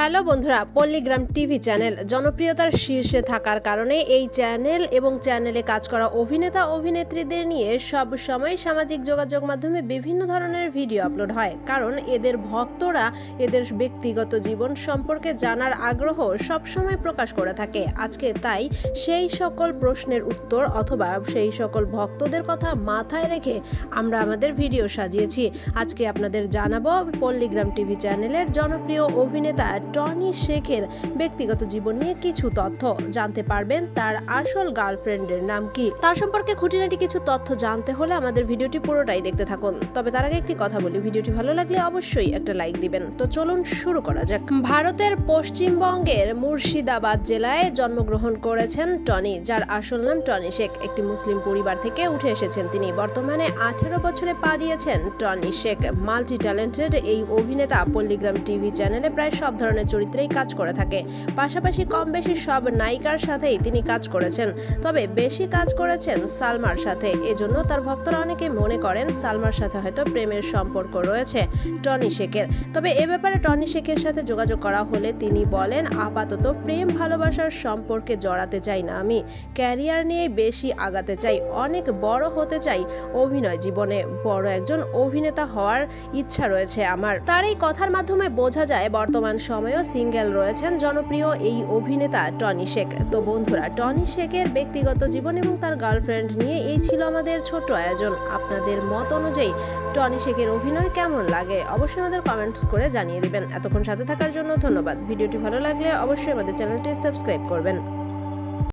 Hello বন্ধুরা, পল্লীগ্রাম TV channel জনপ্রিয়তার শীর্ষে থাকার কারণে এই চ্যানেল এবং চ্যানেলে কাজ করা অভিনেতা, অভিনেত্রীদের নিয়ে সব সময় সামাজিক যোগাযোগ মাধ্যমে বিভিন্ন ধরনের ভিডিও আপলোড হয়। কারণ এদের ভক্তরা এদের ব্যক্তিগত জীবন সম্পর্কে জানার আগ্রহ সবসময় প্রকাশ করে থাকে। আজকে তাই সেই সকল প্রশ্নের উত্তর অথবা সেই সকল ভক্তদের কথা মাথায় রেখে আমরা আমাদের ভিডিও সাজিয়েছি। আজকে আপনাদের জানাব পল্লীগ্রাম টিভি চ্যানেলের জনপ্রিয় অভিনেতা টনি শেখের ব্যক্তিগত জীবন নিয়ে কিছু তথ্য। জানতে পারবেন তার আসল গার্লফ্রেন্ডের নাম কি। তার সম্পর্কে খুঁটিনাটি কিছু তথ্য জানতে হলে আমাদের ভিডিওটি পুরোটাই দেখতে থাকুন। তবে তার আগে একটি কথা বলি, ভিডিওটি ভালো লাগলে অবশ্যই একটা লাইক দিবেন। তো চলুন শুরু করা যাক। ভারতের পশ্চিমবঙ্গের মুর্শিদাবাদ জেলায় জন্মগ্রহণ করেছেন টনি, যার আসল নাম টনি শেখ। একটি মুসলিম পরিবার থেকে উঠে এসেছেন তিনি। বর্তমানে আঠেরো বছরে পা দিয়েছেন টনি শেখ। মাল্টি ট্যালেন্টেড এই অভিনেতা পল্লীগ্রাম টিভি চ্যানেলে প্রায় সব ধরনের চরিত্রেই কাজ করে থাকে। পাশাপাশি কম বেশি সব নায়িকার সাথেই তিনি কাজ করেছেন। তবে বেশি কাজ করেছেন সালমার সাথে। এজন্য তার ভক্তরা অনেকে মনে করেন সালমার সাথে হয়তো প্রেমের সম্পর্ক রয়েছে টনি শেখের। তবে এ ব্যাপারে টনি শেখের সাথে যোগাযোগ করা হলে তিনি বলেন, আপাতত প্রেম ভালোবাসার সম্পর্কে জড়াতে চাই না আমি। ক্যারিয়ার নিয়ে বেশি আগাতে চাই। অনেক বড় হতে চাই অভিনয় জীবনে। বড় একজন অভিনেতা হওয়ার ইচ্ছা রয়েছে আমার। তার এই কথার মাধ্যমে বোঝা যায় বর্তমান সময়েও সিঙ্গেল রয়েছেন জনপ্রিয় এই অভিনেতা টনি শেখ। তো বন্ধুরা, টনি শেখের ব্যক্তিগত জীবন এবং তার গার্লফ্রেন্ড নিয়ে এই ছিল আমাদের ছোট্ট আয়োজন। আপনাদের মত অনুযায়ী টনি শেখের অভিনয় কেমন লাগে অবশ্যই আমাদের কমেন্ট করে জানিয়ে দেবেন। এতক্ষণ সাথে থাকার জন্য ধন্যবাদ। ভিডিওটি ভালো লাগলে অবশ্যই আমাদের চ্যানেলটি সাবস্ক্রাইব করবেন।